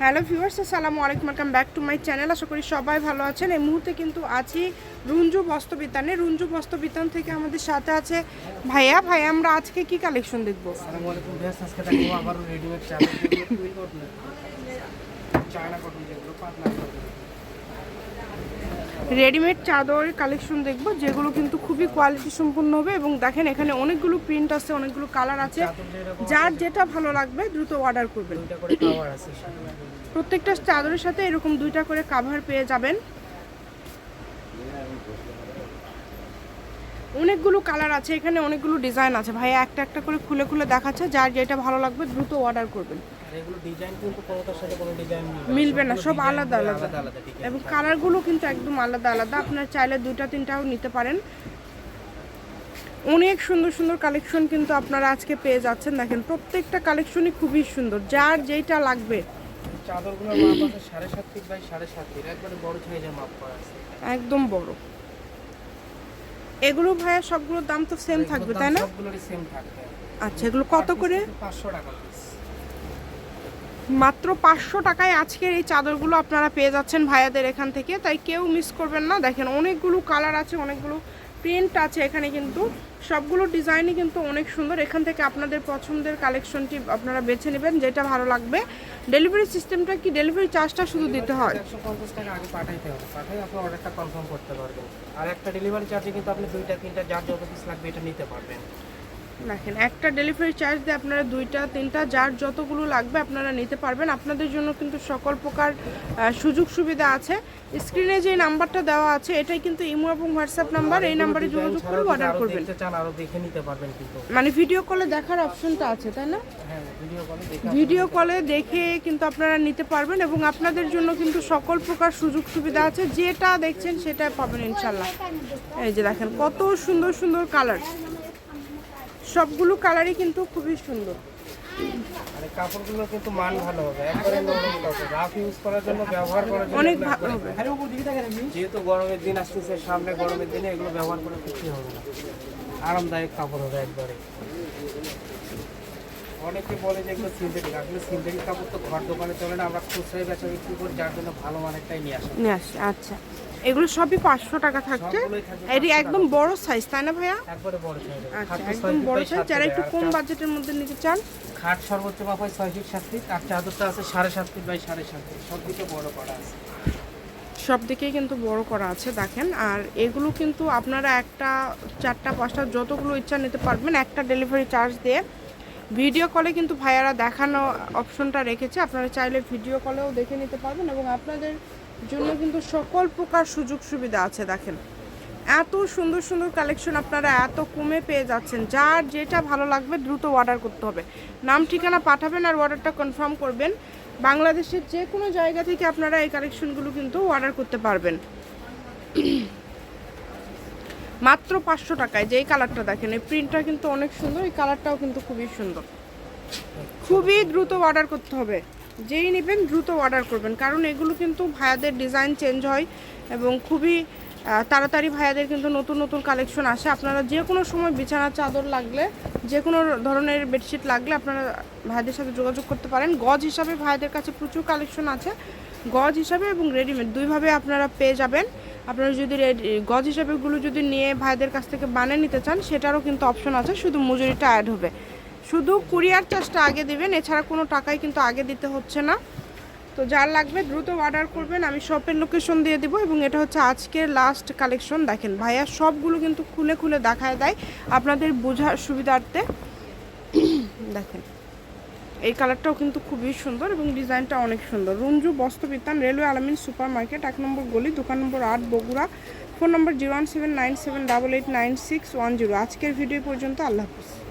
Hello viewers আসসালামু আলাইকুম welcome back to my channel আশা করি সবাই ভালো আছেন। এই মুহূর্তে কিন্তু আছি রুঞ্জু বস্ত্রবিতানে। রুঞ্জু বস্ত্রবিতান থেকে আমাদের সাথে আছে ভাইয়া। ভাইয়া আমরা আজকে কি কালেকশন দেখব? আসসালামু আলাইকুম ভিউয়ার্স আজকে দেখব আবার রেডিমেড চায়না কটন যেগুলো পাতলা রেডিমেড চাদর কালেকশন দেখব যেগুলো কিন্তু খুবই কোয়ালিটি সম্পূর্ণ হবে এবং দেখেন এখানে অনেকগুলো প্রিন্ট আছে অনেকগুলো কালার আছে। যার যেটা ভালো লাগবে দ্রুত অর্ডার করবেন। প্রত্যেকটা চাদরের সাথে এরকম দুইটা করে কাভার পেয়ে যাবেন। অনেকগুলো কালার আছে এখানে অনেকগুলো ডিজাইন আছে। ভাইয়া একটা একটা করে খুলে খুলে দেখাচ্ছে যার যেটা ভালো লাগবে দ্রুত অর্ডার করবেন। ডিজাইন মিলবে না, সব আলাদা আলাদা। এবং কালারগুলো কিন্তু একদম আলাদা আলাদা। আপনার চাইলে দুইটা তিনটাও নিতে পারেন। অনেক সুন্দর সুন্দর কালেকশন কিন্তু আপনারা আজকে পেয়ে যাচ্ছেন। দেখেন প্রত্যেকটা কালেকশনই খুবই সুন্দর। যার যেটা লাগবে। চাদরগুলোর মাপ আছে সাড়ে সাত ফিট বাই সাড়ে সাত ফিট একবারে বড় সাইজের মাপ করা আছে। একদম বড়। এগুলো ভাইয়া সবগুলোর দাম তো সেম থাকবে তাই না? সবগুলোরই সেম থাকবে। আচ্ছা এগুলো কত করে? পাঁচশো টাকা পিস মাত্র পাঁচশো টাকায় আজকের এই চাদরগুলো আপনারা পেয়ে যাচ্ছেন ভাইয়াদের এখান থেকে। তাই কেউ মিস করবেন না। দেখেন, অনেকগুলো কালার আছে, অনেকগুলো প্রিন্ট আছে এখানে কিন্তু। সবগুলো ডিজাইনই কিন্তু অনেক সুন্দর। এখান থেকে আপনাদের পছন্দের কালেকশনটি আপনারা বেছে নেবেন, যেটা ভালো লাগবে। ডেলিভারি সিস্টেমটা কি? ডেলিভারি চার্জটা শুধু দিতে হয়। পাঠাইতে হবে। পাঠাই আপনি অর্ডারটা কনফার্ম করতে পারবেন। আর একটা ডেলিভারি চার্জে কিন্তু আপনি দুইটা, তিনটা, যার যত পিস লাগবে এটা নিতে পারবেন। দেখেন একটা ডেলিভারি চার্জ দিয়ে আপনারা দুইটা তিনটা যার যতগুলো লাগবে আপনারা নিতে পারবেন। আপনাদের জন্য কিন্তু সকল প্রকার সুযোগ সুবিধা আছে। স্ক্রিনে যে নাম্বারটা দেওয়া আছে এটাই কিন্তু ইমো এবং হোয়াটসঅ্যাপ নাম্বার। এই নাম্বারে যোগাযোগ করে অর্ডার করবেন। দেখতে চান আরও দেখে নিতে পারবেন কিন্তু। মানে ভিডিও কলে দেখার অপশনটা আছে তাই না? হ্যাঁ ভিডিও কলে দেখে ভিডিও কলে দেখে কিন্তু আপনারা নিতে পারবেন এবং আপনাদের জন্য কিন্তু সকল প্রকার সুযোগ সুবিধা আছে। যেটা দেখছেন সেটা পাবেন ইনশাল্লাহ এই যে দেখেন কত সুন্দর সুন্দর কালার সবগুলো কালারই কিন্তু খুবই সুন্দর। আর কাপড়গুলো কিন্তু মান ভালো হবে। একবারে নরম কাপড়। রাফ ইউজ করার জন্য ব্যবহার করার জন্য অনেক ভালো হবে। যেহেতু গরমের দিন আসতেছে সামনে গরমের দিনে এগুলো ব্যবহার করে হবে না। আরামদায়ক কাপড় হবে একবারে। অনেকে বলে যে এগুলো সিনথেটিক আসলে সিনথেটিক কাপড় তো ঘর দোকানে চলে না। আমরা খুচরাই বেচা বিক্রি করি যার জন্য ভালো মানেরটাই নিয়ে আসি। নিয়ে আসি। আচ্ছা। এগুলো সবই পাঁচশো টাকা থাকছে। এটি একদম বড় সাইজ তাই না ভাইয়া? আচ্ছা একদম বড় সাইজ যারা একটু কম বাজেটের মধ্যে নিতে চান। খাট সর্বোচ্চ মাপ হয় ছয় ফিট সাত ফিট আর চাদরটা আছে সাড়ে সাত ফিট বাই সাড়ে সাত ফিট সব দিকে বড় করা আছে। সব দিকেই কিন্তু বড় করা আছে দেখেন। আর এগুলো কিন্তু আপনারা একটা চারটা পাঁচটা যতগুলো ইচ্ছা নিতে পারবেন একটা ডেলিভারি চার্জ দিয়ে। ভিডিও কলে কিন্তু ভাইয়ারা দেখানো অপশনটা রেখেছে। আপনারা চাইলে ভিডিও কলেও দেখে নিতে পারবেন এবং আপনাদের জন্য কিন্তু সকল প্রকার সুযোগ সুবিধা আছে, দেখেন। এত সুন্দর সুন্দর কালেকশন আপনারা এত কমে পেয়ে যাচ্ছেন। যার যেটা ভালো লাগবে দ্রুত অর্ডার করতে হবে। নাম, ঠিকানা পাঠাবেন আর অর্ডারটা কনফার্ম করবেন। বাংলাদেশের যে কোনো জায়গা থেকে আপনারা এই কালেকশনগুলো কিন্তু অর্ডার করতে পারবেন। মাত্র পাঁচশো টাকায় যে কালারটা দেখেন, এই প্রিন্টটা কিন্তু অনেক সুন্দর, এই কালারটাও কিন্তু খুবই সুন্দর। খুবই দ্রুত অর্ডার করতে হবে। যেই নেবেন দ্রুত অর্ডার করবেন। কারণ এগুলো কিন্তু ভায়াদের ডিজাইন চেঞ্জ হয় এবং খুবই তাড়াতাড়ি ভাইয়াদের কিন্তু নতুন নতুন কালেকশন আসে। আপনারা যে কোনো সময় বিছানা, চাদর লাগলে যে কোনো ধরনের বেডশিট লাগলে আপনারা ভাইদের সাথে যোগাযোগ করতে পারেন। গজ হিসাবে ভাইদের কাছে প্রচুর কালেকশন আছে। গজ হিসাবে এবং রেডিমেড দুইভাবে আপনারা পেয়ে যাবেন। আপনারা যদি গজ হিসাবেগুলো যদি নিয়ে ভাইদের কাছ থেকে বানিয়ে নিতে চান, সেটারও কিন্তু অপশন আছে। শুধু মজুরিটা অ্যাড হবে। শুধু কুরিয়ার চার্জটা আগে দেবেন, এছাড়া কোনো টাকাই কিন্তু আগে দিতে হচ্ছে না। তো যার লাগবে দ্রুত অর্ডার করবেন, আমি শপের লোকেশন দিয়ে দিব এবং এটা হচ্ছে আজকের লাস্ট কালেকশন দেখেন ভাইয়া সবগুলো কিন্তু খুলে খুলে দেখায় দেয় আপনাদের বোঝার সুবিধার্থে। দেখেন, এই কালারটাও কিন্তু খুবই সুন্দর এবং ডিজাইনটা অনেক সুন্দর। Ranju Bastrabitan, railway Alamin super market এক নম্বর গলি, দোকান নম্বর আট, Bogura. Phone number zero one seven nine seven double eight nine six one zero. আজকের ভিডিও পর্যন্ত আল্লাহ হাফিজ।